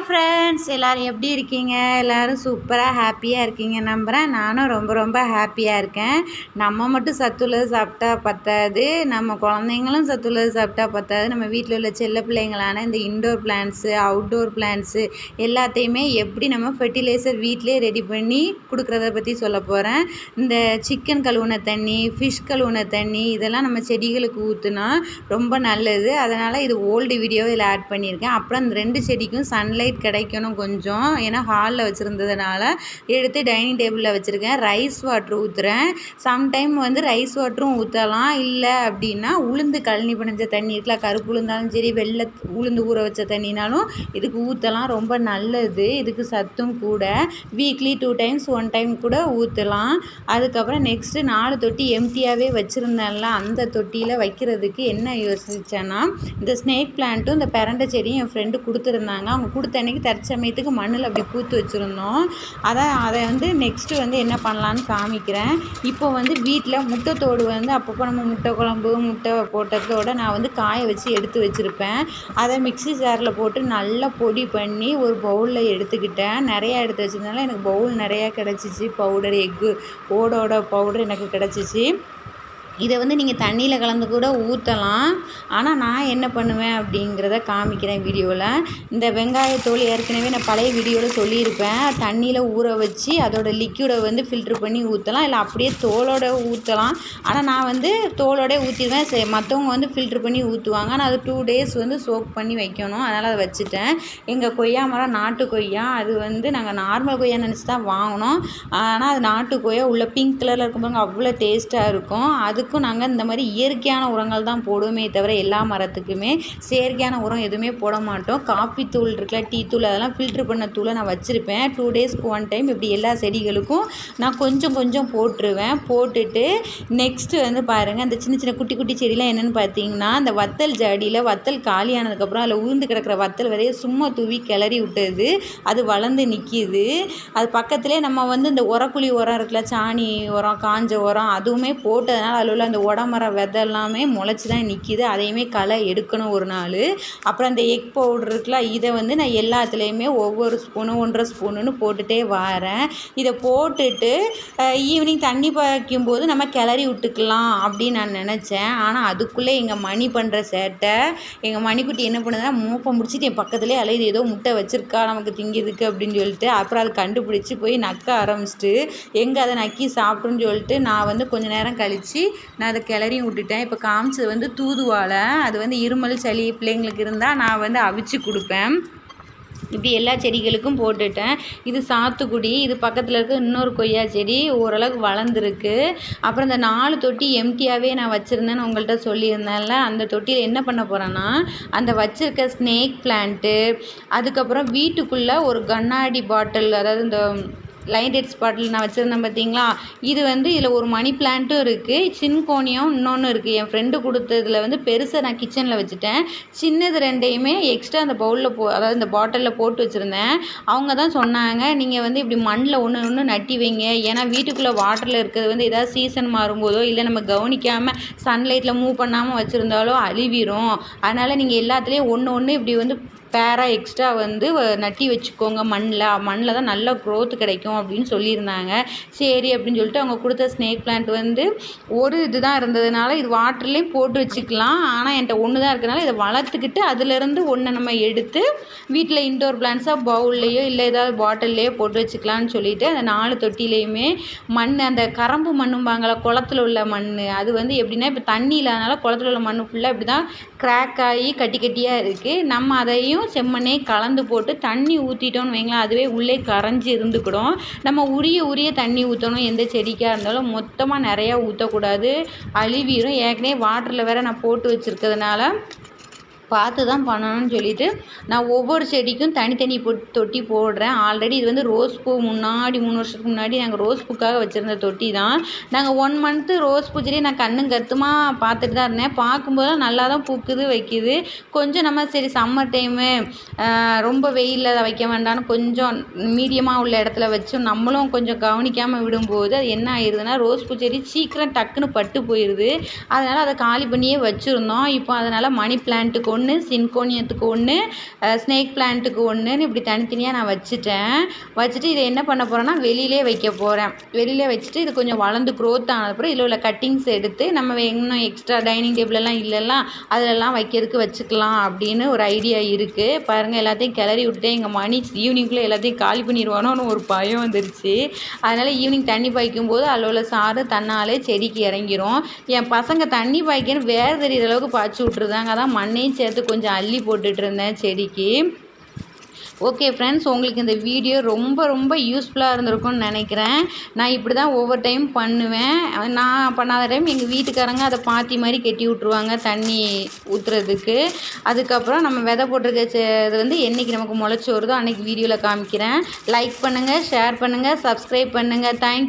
Hi friends எல்லோரும் எப்படி இருக்கீங்க? எல்லோரும் சூப்பராக ஹாப்பியாக இருக்கீங்க நம்புகிறேன் நானும் ரொம்ப ரொம்ப ஹாப்பியாக இருக்கேன். நம்ம மட்டும் சத்துள்ளது சாப்பிட்டா பத்தாது. நம்ம குழந்தைங்களும் சத்துள்ளது சாப்பிட்டா பத்தாது. நம்ம வீட்டில் உள்ள செல்ல பிள்ளைங்களான இந்த இன்டோர் பிளான்ட்ஸு அவுட்டோர் பிளான்ட்ஸு எல்லாத்தையுமே எப்படி நம்ம ஃபெர்டிலைசர் வீட்டிலே ரெடி பண்ணி கொடுக்குறத பற்றி சொல்ல போகிறேன் இந்த சிக்கன் கழுவுன தண்ணி ஃபிஷ் கழுவுன தண்ணி இதெல்லாம் நம்ம செடிகளுக்கு ஊற்றுனா ரொம்ப நல்லது. அதனால் இது ஓல்டு வீடியோ இதில் ஆட் பண்ணியிருக்கேன். அப்புறம் இந்த ரெண்டு செடிக்கும் சன்லைட் கிடைக்கணும் கொஞ்சம். ஏன்னா ஹாலில் வச்சுருந்ததுனால எடுத்து டைனிங் டேபிளில் வச்சுருக்கேன். ரைஸ் வாட்ரு ஊற்றுறேன் சம்டைம் வந்து ரைஸ் வாட்டரும் ஊற்றலாம் இல்லை அப்படின்னா உளுந்து கழனி பிணைஞ்ச தண்ணி இருக்குல்ல கருப்பு உளுந்தாலும் சரி வெள்ளை உளுந்து ஊற வச்ச தண்ணினாலும் இதுக்கு ஊற்றலாம் ரொம்ப நல்லது. இதுக்கு சத்தும் கூட. Weekly two times one time கூட ஊற்றலாம் அதுக்கப்புறம் நெக்ஸ்ட்டு நாலு தொட்டி எம்டியாகவே வச்சுருந்தேன்ல அந்த தொட்டியில் வைக்கிறதுக்கு என்ன யோசித்தேன்னா இந்த ஸ்னேக் பிளான்ட்டும் இந்த பெரண்டை செடியும் என் ஃப்ரெண்டு கொடுத்துருந்தாங்க. அவங்க கொடுத்த அன்றைக்கி தற்சமயத்துக்கு மண்ணில் அப்படி பூத்து வச்சுருந்தோம். அதை அதை வந்து நெக்ஸ்ட்டு வந்து என்ன பண்ணலான்னு காமிக்கிறேன். இப்போ வந்து வீட்டில் முட்டைத்தோடு வந்து அப்பப்போ நம்ம முட்டை குழம்பு முட்டை போட்டதோடு நான் வந்து காய வச்சு எடுத்து வச்சுருப்பேன். அதை மிக்சி ஜாரில் போட்டு நல்லா பொடி பண்ணி ஒரு பவுலில் எடுத்துக்கிட்டேன். நிறையா எடுத்து வச்சதுனால எனக்கு பவுல் நிறையா கிடச்சிச்சு. பவுடர் எக்கு ஓடோட பவுடர் எனக்கு கிடச்சிச்சு. இதை வந்து நீங்கள் தண்ணியில் கலந்து கூட ஊற்றலாம் ஆனால் நான் என்ன பண்ணுவேன் அப்படிங்கிறத காமிக்கிறேன் வீடியோவில் இந்த வெங்காயத்தோல் ஏற்கனவே நான் பழைய வீடியோவில் சொல்லியிருப்பேன். தண்ணியில் ஊற வச்சு அதோடய லிக்யூடை வந்து ஃபில்ட்ரு பண்ணி ஊற்றலாம் இல்லை அப்படியே தோலோட ஊற்றலாம் ஆனால் நான் வந்து தோலோட ஊற்றிடுவேன் சரி மற்றவங்க வந்து ஃபில்ட்ரு பண்ணி ஊற்றுவாங்க ஆனால் அது டூ டேஸ் வந்து சோக் பண்ணி வைக்கணும். அதனால் அதை வச்சுட்டேன். எங்கள் கொய்யா மரம் நாட்டு கொய்யா. அது வந்து நாங்கள் நார்மல் கொய்யா நினச்சி தான் வாங்கினோம். ஆனால் அது நாட்டு கொய்யா. உள்ள பிங்க் கலரில் இருக்கும் அவ்வளோ டேஸ்ட்டாக இருக்கும். அதுக்கு மரத்துக்கும் நாங்கள் இந்த மாதிரி இயற்கையான உரங்கள் தான் போடுவோமே தவிர எல்லா மரத்துக்குமே செயற்கையான உரம் எதுவுமே போட மாட்டோம். காஃபி தூள் இருக்குல்ல டீ தூள் அதெல்லாம் ஃபில்ட்ரு பண்ண தூளை நான் வச்சுருப்பேன். டூ டேஸ்க்கு ஒன் டைம் இப்படி எல்லா செடிகளுக்கும் நான் கொஞ்சம் கொஞ்சம் போட்டுருவேன். போட்டுட்டு நெக்ஸ்ட்டு வந்து பாருங்கள் அந்த சின்ன சின்ன குட்டி குட்டி செடிலாம் என்னென்னு பார்த்தீங்கன்னா அந்த வத்தல் ஜாடியில் வத்தல் காலியானதுக்கப்புறம் அதில் உளுந்து கிடக்கிற வத்தல் வரைய சும்மா தூவி கிளறி விட்டது. அது வளர்ந்து நிற்கிது அது பக்கத்துலேயே நம்ம வந்து இந்த உரக்குழி உரம் இருக்குல்ல சாணி உரம் காஞ்ச உரம் அதுவுமே போட்டதுனால அதில் உள்ள அந்த உடமர விதை எல்லாமே முளைச்சி தான் நிற்கிது அதையுமே களை எடுக்கணும் ஒரு நாள். அப்புறம் அந்த எக் பவுடர் இருக்குல்ல இதை வந்து நான் எல்லாத்துலேயுமே ஒவ்வொரு ஸ்பூனு ஒன்றரை ஸ்பூனுன்னு போட்டுகிட்டே வரேன். இதை போட்டுட்டு ஈவினிங் தண்ணி பாய்க்கும்போது நம்ம கிளறி விட்டுக்கலாம் அப்படின்னு நான் நினச்சேன். ஆனால் அதுக்குள்ளே எங்கள் மணி பண்ணுற சேட்டை எங்கள் மணிக்குட்டி என்ன பண்ணுதுன்னா மூப்பை முடிச்சுட்டு என் பக்கத்துலேயே அலையுது ஏதோ முட்டை வச்சுருக்கா நமக்கு திங்கிறதுக்கு அப்படின்னு சொல்லிட்டு. அப்புறம் அதை கண்டுபிடிச்சி போய் நக்க ஆரம்பிச்சிட்டு எங்கே அதை நக்கி சாப்பிட்டுன்னு சொல்லிட்டு நான் வந்து கொஞ்சம் நேரம் கழித்து நான் அதை கிளறியும் விட்டுட்டேன். இப்போ காமிச்சது வந்து தூதுவாழை அது வந்து இருமல் சளி பிள்ளைங்களுக்கு இருந்தால் நான் வந்து அவிச்சு கொடுப்பேன். இப்படி எல்லா செடிகளுக்கும் போட்டுட்டேன். இது சாத்துக்குடி இது பக்கத்தில் இருக்க இன்னொரு கொய்யா செடி ஓரளவுக்கு வளர்ந்துருக்கு. அப்புறம் இந்த நாலு தொட்டி எம்டியாகவே நான் வச்சுருந்தேன்னு உங்கள்கிட்ட சொல்லியிருந்தேன்ல அந்த தொட்டியில் என்ன பண்ண போகிறேன்னா அந்த வச்சுருக்க ஸ்னேக் பிளான்ட்டு அதுக்கப்புறம் வீட்டுக்குள்ளே ஒரு கண்ணாடி பாட்டில் அதாவது இந்த லைன் டேட்ஸ் பாட்டில் நான் வச்சுருந்தேன் பார்த்தீங்களா? இது வந்து இதில் ஒரு மணி பிளான்ட்டும் இருக்குது சின்கோனியம் இன்னொன்று இருக்குது என் ஃப்ரெண்டு கொடுத்ததில் வந்து பெருசாக நான் கிச்சனில் வச்சுட்டேன். சின்னது ரெண்டையுமே எக்ஸ்ட்ரா அந்த பவுலில் போ அதாவது இந்த பாட்டிலில் போட்டு வச்சுருந்தேன். அவங்க தான் சொன்னாங்க நீங்கள் வந்து இப்படி மண்ணில் ஒன்று ஒன்று நட்டி வைங்க. ஏன்னா வீட்டுக்குள்ளே வாட்டரில் இருக்கிறது வந்து ஏதாவது சீசன் மாறும்போதோ இல்லை நம்ம கவனிக்காமல் சன்லைட்டில் மூவ் பண்ணாமல் வச்சுருந்தாலோ அழிவிடும் அதனால் நீங்கள் எல்லாத்துலேயும் ஒன்று ஒன்று இப்படி வந்து பேராக எக்ஸ்ட்ரா வந்து நட்டி வச்சுக்கோங்க மண்ணில் மண்ணில் தான் நல்ல க்ரோத் கிடைக்கும் அப்படின்னு சொல்லியிருந்தாங்க. சரி அப்படின்னு சொல்லிட்டு அவங்க கொடுத்த ஸ்னேக் பிளான்ட் வந்து ஒரு இது தான் இருந்ததுனால இது வாட்டர்லேயும் போட்டு வச்சுக்கலாம். ஆனால் என்கிட்ட ஒன்று தான் இருக்கிறனால இதை வளர்த்துக்கிட்டு அதுலேருந்து ஒன்றை நம்ம எடுத்து வீட்டில் இன்டோர் பிளான்ட்ஸாக பவுல்லையோ இல்லை ஏதாவது பாட்டில்லையோ போட்டு வச்சுக்கலான்னு சொல்லிட்டு அந்த நாலு தொட்டிலையுமே மண் அந்த கரம்பு மண்ணும்பாங்கள குளத்துல உள்ள மண் அது வந்து எப்படின்னா இப்போ தண்ணி இல்லாதனால குளத்துல உள்ள மண் ஃபுல்லாக இப்படி தான் க்ராக் ஆகி கட்டி கட்டியாக இருக்குது நம்ம அதையும் தண்ணியும் செம்மண்ணே கலந்து போட்டு தண்ணி ஊற்றிட்டோன்னு வைங்களேன் அதுவே உள்ளே கரைஞ்சி இருந்துக்கிடும். நம்ம உரிய உரிய தண்ணி ஊற்றணும் எந்த செடிக்காக இருந்தாலும். மொத்தமாக நிறையா ஊற்றக்கூடாது அழுவிடும் ஏற்கனவே வாட்டரில் வேறு நான் போட்டு வச்சுருக்கிறதுனால பார்த்து தான் பண்ணணும்னு சொல்லிட்டு நான் ஒவ்வொரு செடிக்கும் தனித்தனி தொட்டி போடுறேன். ஆல்ரெடி இது வந்து ரோஸ் பூ முன்னாடி மூணு வருஷத்துக்கு முன்னாடி நாங்கள் ரோஸ் பூக்காக வச்சுருந்த தொட்டி தான் நாங்கள் ஒன் மந்த்து ரோஸ் பூ செடி நான் கண்ணும் கருத்துமாக பார்த்துட்டு தான் இருந்தேன். பார்க்கும்போது நல்லா தான் பூக்குது வைக்குது. கொஞ்சம் நம்ம சரி சம்மர் டைமு ரொம்ப வெயிலில் வைக்க வேண்டாம்னு கொஞ்சம் மீடியமாக உள்ள இடத்துல வச்சு நம்மளும் கொஞ்சம் கவனிக்காமல் விடும்போது அது என்ன ஆயிடுதுன்னா ரோஸ் பூ செடி சீக்கிரம் டக்குன்னு பட்டு போயிடுது அதனால் அதை காலி பண்ணியே வச்சுருந்தோம். இப்போ அதனால் மணி பிளான்ட்டு கொண்டு ஒன்று சின்கோனியத்துக்கு ஒன்று ஸ்னேக் பிளான்ட்டுக்கு ஒன்றுன்னு இப்படி தனித்தனியாக நான் வச்சுட்டேன். வச்சுட்டு இதை என்ன பண்ண போகிறேன்னா வெளியிலே வைக்க போகிறேன் வெளியிலே வச்சுட்டு இது கொஞ்சம் வளர்ந்து க்ரோத் ஆனதுக்கப்புறம் இதில் உள்ள கட்டிங்ஸ் எடுத்து நம்ம இன்னும் எக்ஸ்ட்ரா டைனிங் டேபிளெல்லாம் இல்லைல்லாம் அதிலெல்லாம் வைக்கிறதுக்கு வச்சுக்கலாம் அப்படின்னு ஒரு ஐடியா இருக்குது பாருங்கள் எல்லாத்தையும் கிளறி விட்டுட்டு எங்கள் மணி ஈவினிங்குள்ளே எல்லாத்தையும் காலி பண்ணிடுவானோன்னு ஒரு பயம் வந்துருச்சு. அதனால் ஈவினிங் தண்ணி பாய்க்கும் போது அதில் உள்ள சாறு தன்னாலே செடிக்கு இறங்கிரும். என் பசங்க தண்ணி பாய்க்கன்னு வேறு தெரியிற அளவுக்கு பாய்ச்சி விட்ருதாங்க அதான் மண்ணையும் சேர்த்து கொஞ்சம் அள்ளி போட்டுட்டு இருந்தேன் செடிக்கு. ஓகே ஃப்ரெண்ட்ஸ் உங்களுக்கு இந்த வீடியோ ரொம்ப ரொம்ப யூஸ்ஃபுல்லாக இருந்திருக்கும்னு நினைக்கிறேன். நான் இப்படி தான் ஒவ்வொரு டைம் பண்ணுவேன். நான் பண்ணாத டைம் எங்கள் வீட்டுக்காரங்க அதை பாத்தி மாதிரி கட்டி விட்ருவாங்க தண்ணி ஊற்றுறதுக்கு அதுக்கப்புறம் நம்ம விதை போட்டிருக்க இது வந்து என்றைக்கு நமக்கு முளைச்சி வருதோ அன்றைக்கி வீடியோவில் காமிக்கிறேன். லைக் பண்ணுங்கள் ஷேர் பண்ணுங்கள் சப்ஸ்கிரைப் பண்ணுங்கள் தேங்க்